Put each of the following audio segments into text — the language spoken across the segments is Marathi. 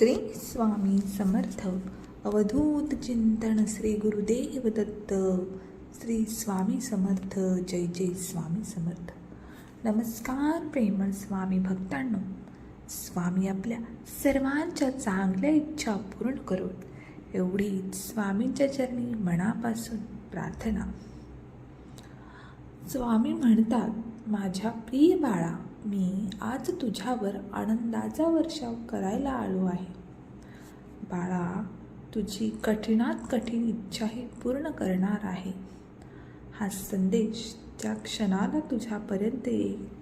श्री स्वामी समर्थ. अवधूत चिंतन श्री गुरुदेव दत्त. श्री स्वामी समर्थ. जय जय स्वामी समर्थ. नमस्कार प्रेमळ स्वामी भक्तांनो. स्वामी आपल्या सर्वांच्या चांगल्या इच्छा पूर्ण करून एवढीच स्वामींच्या चरणी मनापासून प्रार्थना. स्वामी म्हणतात माझ्या प्रिय बाळा मी आज तुझ्यावर आनंदाचा वर्षाव करायला आलो आहे. बाळा तुझी कठीणात कठीण इच्छाही पूर्ण करणार आहे. हा संदेश ज्या क्षणाला तुझ्यापर्यंत येईल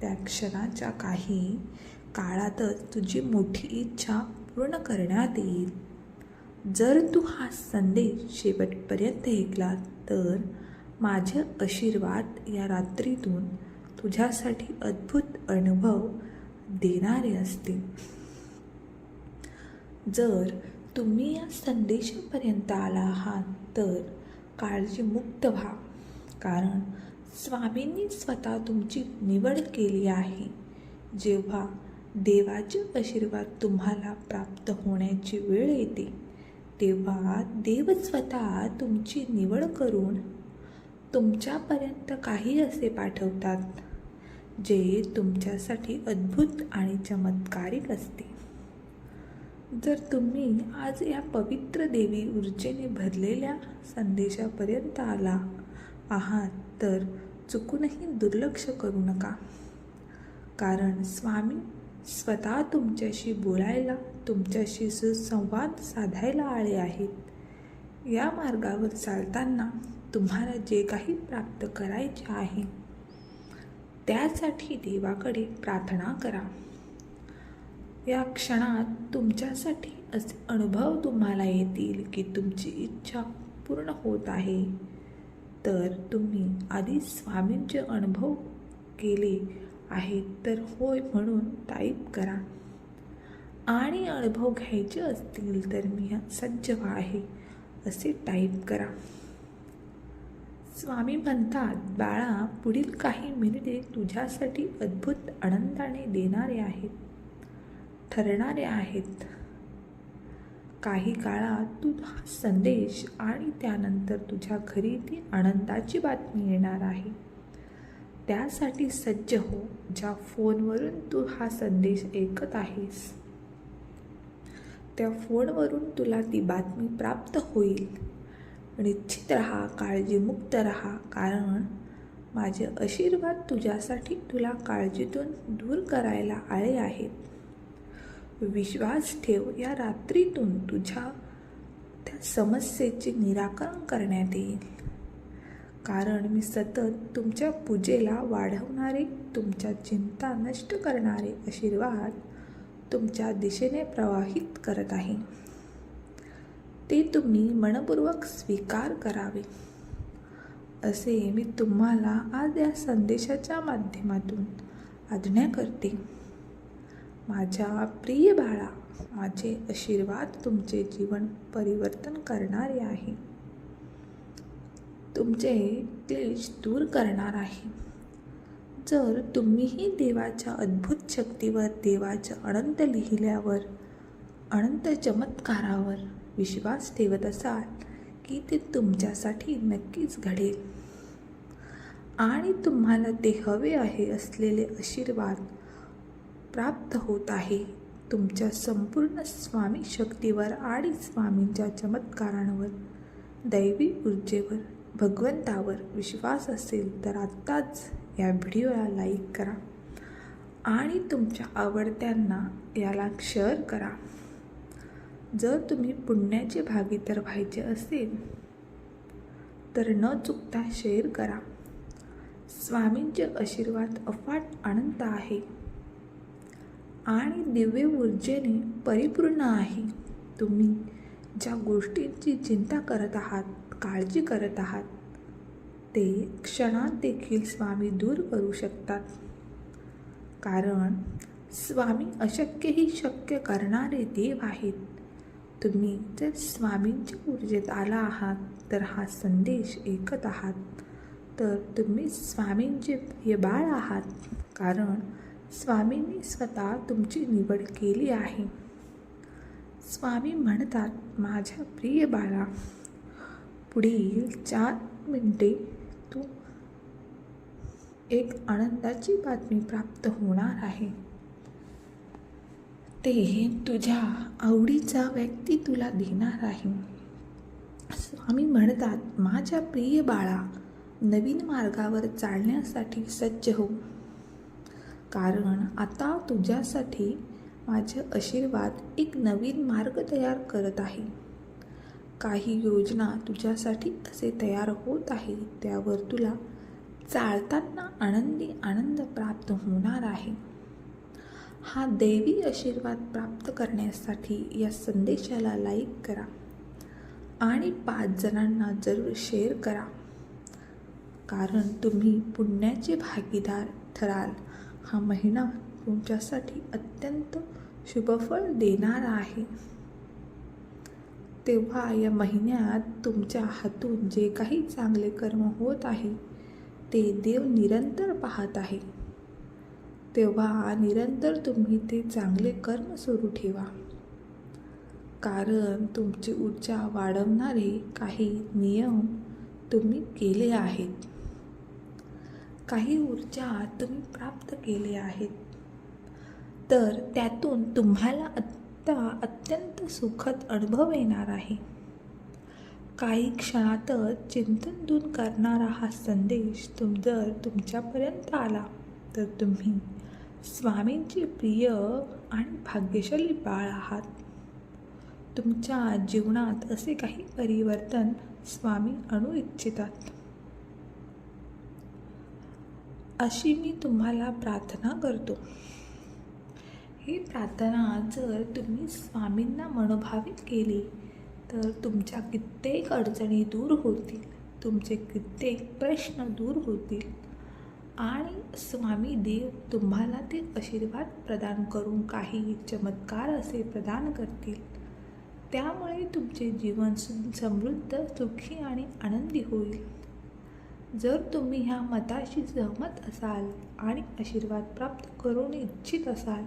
त्या क्षणाच्या काही काळातच तुझी मोठी इच्छा पूर्ण करण्यात येईल. जर तू हा संदेश शेवटपर्यंत ऐकला तर माझे आशीर्वाद या रात्रीतून तुझ्यासाठी अद्भुत अनुभव देणारे असतील जर तुम्ही या संदेशापर्यंत आला आहात तर काळजीमुक्त व्हा. कारण स्वामींनी स्वतः तुमची निवड केली आहे. जेव्हा देवाचे आशीर्वाद तुम्हाला प्राप्त होण्याची वेळ येते तेव्हा देव स्वतः तुमची निवड करून तुमच्यापर्यंत काही असे पाठवतात. जे तुमच्यासाठी अद्भुत आणि चमत्कारिक असते. जर तुम्ही आज या पवित्र देवी ऊर्जेने भरलेल्या संदेशापर्यंत आला आहात तर चुकूनही दुर्लक्ष करू नका. कारण स्वामी स्वतः तुमच्याशी बोलायला तुमच्याशी सुसंवाद साधायला आले आहेत. या मार्गावर चालताना तुम्हाला जे काही प्राप्त करायचे आहे त्यासाठी देवाकडे प्रार्थना करा. या क्षणात तुमच्यासाठी असे अनुभव तुम्हाला येतील की तुमची इच्छा पूर्ण होत आहे. तर तुम्ही आधी स्वामींचे अनुभव केले आहेत तर होय म्हणून टाईप करा. आणि अनुभव घ्यायचे असतील तर मी सज्ज आहे असे टाईप करा. स्वामी म्हणतात बाळा पुढील काही मिनिटे तुझ्यासाठी अद्भुत आनंदाने देणारे आहेत ठरणारे आहेत. काही काळात तू हा संदेश आणि त्यानंतर तुझ्या घरी ती आनंदाची बातमी येणार आहे. त्यासाठी सज्ज हो ज्या फोनवरून तू हा संदेश ऐकत आहेस. त्या फोनवरून तुला ती बातमी प्राप्त होईल. निश्चित राहा काळजीमुक्त राहा कारण माझे आशीर्वाद तुझ्यासाठी तुला काळजीतून दूर करायला आले आहेत. विश्वास ठेव या रात्रीतून तुझ्या त्या समस्येचे निराकरण करण्यात येईल. कारण मी सतत तुमच्या पूजेला वाढवणारे तुमच्या चिंता नष्ट करणारे आशीर्वाद तुमच्या दिशेने प्रवाहित करत आहे. ते तुम्ही मनपूर्वक स्वीकार करावे. असे मी तुम्हाला आज या संदेशाच्या माध्यमातून आज्ञा करते. माझ्या प्रिय बाळा माझे आशीर्वाद तुमचे जीवन परिवर्तन करणारे आहे. तुमचे क्लेश दूर करणार आहे. जर तुम्हीही देवाच्या अद्भुत शक्तीवर देवाच्या अनंत लिहिल्यावर अनंत चमत्कारावर विश्वास ठेवत असाल की ते तुमच्यासाठी नक्कीच घडेल. आणि तुम्हाला ते हवे आहे असलेले आशीर्वाद प्राप्त होत आहे. तुमच्या संपूर्ण स्वामी शक्तीवर आणि स्वामींच्या चमत्कारांवर दैवी ऊर्जेवर भगवंतावर विश्वास असेल तर आत्ताच या व्हिडिओला लाईक करा आणि तुमच्या आवडत्यांना याला शेअर करा. जर तुम्ही पुण्याचे भागीदार व्हायचे असेल तर न चुकता शेअर करा. स्वामींचे आशीर्वाद अफाट आनंद आहे. आणि दिव्य ऊर्जेने परिपूर्ण आहे. तुम्ही ज्या गोष्टींची चिंता करत आहात काळजी करत आहात ते क्षणात देखील स्वामी दूर करू शकतात. कारण स्वामी अशक्यही शक्य करणारे देव आहेत. तुम्ही जर स्वामींच्या ऊर्जेत आला आहात तर हा संदेश ऐकत आहात. तर तुम्ही स्वामींचे प्रिय बाळ आहात कारण स्वामींनी स्वतः तुमची निवड केली आहे. स्वामी म्हणतात माझ्या प्रिय बाळा पुढील चार मिनिटे तू एक आनंदाची बातमी प्राप्त होणार आहे. ते तुझ्या आवडीचा व्यक्ती तुला देणार आहे. स्वामी म्हणतात माझ्या प्रिय बाळा नवीन मार्गावर चालण्यासाठी सज्ज हो. कारण आता तुझ्यासाठी माझे आशीर्वाद एक नवीन मार्ग तयार करत आहे. काही योजना तुझ्यासाठी असे तयार होत आहे त्यावर तुला चालताना आनंदी आनंद प्राप्त होणार आहे. हा दैवी आशीर्वाद प्राप्त करण्यासाठी या संदेशाला लाईक करा. आणि पाच जणांना जरूर शेअर करा. कारण तुम्ही पुण्याचे भागीदार ठराल. हा महिना तुमच्यासाठी अत्यंत शुभफळ देणारा आहे. तेव्हा या महिन्यात तुमच्या हातून जे काही चांगले कर्म होत आहे ते देव निरंतर पाहत आहे. तेव्हा निरंतर तुम्ही ते चांगले कर्म सुरू ठेवा. कारण तुमची ऊर्जा वाढवणारे काही नियम तुम्ही केले आहेत. काही ऊर्जा तुम्ही प्राप्त केले आहेत. तर त्यातून तुम्हाला आत्ता अत्यंत सुखद अनुभव येणार आहे. काही क्षणातच चिंतन दूर करणारा हा संदेश तुम जर तुमच्यापर्यंत आला तर तुम्ही स्वामींचे प्रिय आणि भाग्यशाली बाळ आहात. तुमच्या जीवनात असे काही परिवर्तन स्वामी आणू इच्छितात. अशी मी तुम्हाला प्रार्थना करतो. ही प्रार्थना जर तुम्ही स्वामींना मनोभावित केली तर तुमच्या कित्येक अडचणी दूर होतील. तुमचे कित्येक प्रश्न दूर होतील. आणि स्वामी देव तुम्हाला ते आशीर्वाद प्रदान करून काही चमत्कार असे प्रदान करतील. त्यामुळे तुमचे जीवन समृद्ध सुखी आणि आनंदी होईल. जर तुम्ही ह्या मताशी सहमत असाल आणि आशीर्वाद प्राप्त करून इच्छित असाल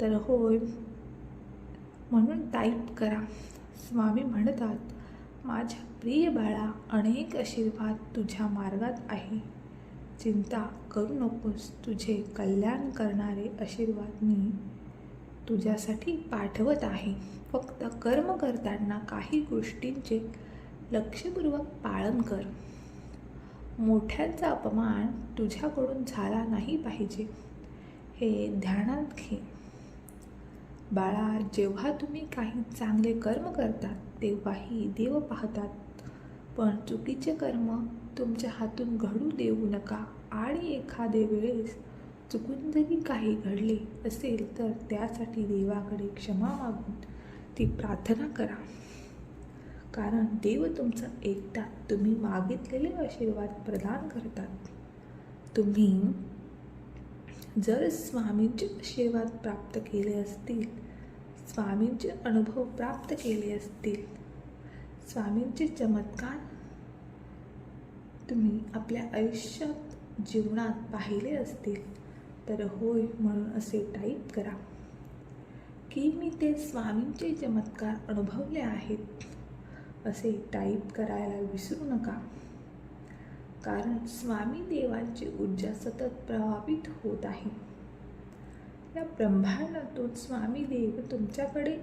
तर होय म्हणून टाईप करा. स्वामी म्हणतात माझ्या प्रिय बाळा अनेक आशीर्वाद तुझ्या मार्गात आहे. चिंता करू नकोस. तुझे कल्याण करणारे आशीर्वाद मी तुझ्यासाठी पाठवत आहे. फक्त कर्म करताना काही गोष्टींचे लक्षपूर्वक पालन कर. मोठ्यांचा अपमान तुझ्याकडून झाला नाही पाहिजे. हे ध्यानात घे. बाळा जेव्हा तुम्ही काही चांगले कर्म करतात तेव्हाही देव पाहतात. पण चुकीचे कर्म तुमच्या हातून घडू देऊ नका आणि एखादे वेळेस चुकून जरी काही घडले असेल तर त्यासाठी देवाकडे क्षमा मागून ती प्रार्थना करा. कारण देव तुमचं ऐकतात तुम्ही मागितलेले आशीर्वाद प्रदान करतात. तुम्ही जर स्वामींचे आशीर्वाद प्राप्त केले असतील स्वामींचे अनुभव प्राप्त केले असतील स्वामींचे चमत्कार तुम्ही आपल्या आयुष्यात जीवनात पाहिले असतील तर होय म्हणून असे टाईप करा. की मी ते स्वामींचे चमत्कार अनुभवले आहेत असे टाईप करायला विसरू नका. कारण स्वामी देवांची ऊर्जा सतत प्रभावित होत आहे. या ब्रह्मांडातून स्वामी देव तुमच्याकडे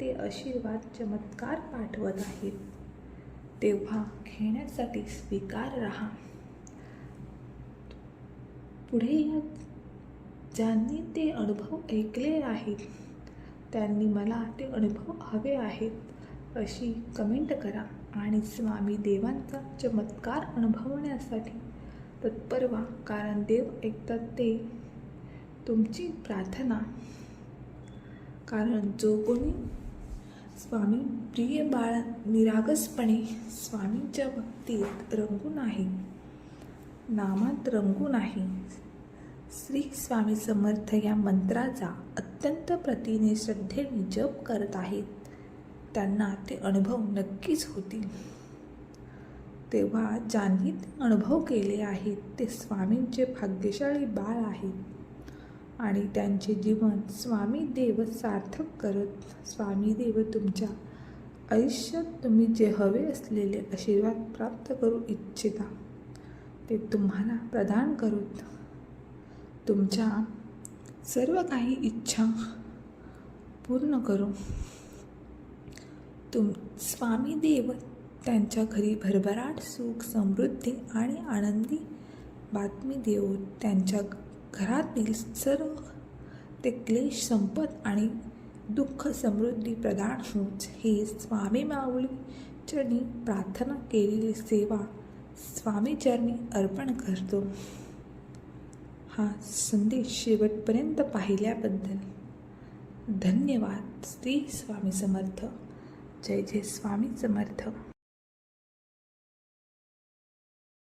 ते आशीर्वाद चमत्कार पाठवत आहेत. तेव्हा घेण्यासाठी स्वीकार राहा. पुढे या ज्यांनी ते अनुभव ऐकले आहेत त्यांनी मला ते अनुभव हवे आहेत अशी कमेंट करा. आणि स्वामी देवांचा चमत्कार अनुभवण्यासाठी तत्पर व्हा कारण देव ऐकतात ते तुमची प्रार्थना. कारण जो कोणी स्वामी प्रिय बाळ निरागसपणे स्वामींच्या भक्तीत रंगून आहे. नामात रंगून आहे. श्री स्वामी समर्थ या मंत्राचा अत्यंत प्रतीने श्रद्धेने जप करत आहेत. त्यांना ते अनुभव नक्कीच होतील. तेव्हा ज्यांनी ते अनुभव केले आहेत ते स्वामींचे भाग्यशाळी बाळ आहेत. आणि त्यांचे जीवन स्वामी देव सार्थक करत स्वामी देव तुमच्या आयुष्यात तुम्ही जे हवे असलेले आशीर्वाद प्राप्त करू इच्छिता ते तुम्हाला प्रदान करत. तुमच्या सर्व काही इच्छा पूर्ण करू. तुम स्वामी देव त्यांच्या घरी भरभराट सुख समृद्धी आणि आनंदी बातमी देऊन त्यांच्या घरातील सर्व ते क्लेश संपत आणि दुःख समृद्धी प्रदान होच हे स्वामी माऊलीचरणी प्रार्थना केलेली सेवा स्वामीचरणी अर्पण करतो. हा संदेश शेवटपर्यंत पाहिल्याबद्दल धन्यवाद. श्री स्वामी समर्थ. जय जय स्वामी समर्थ.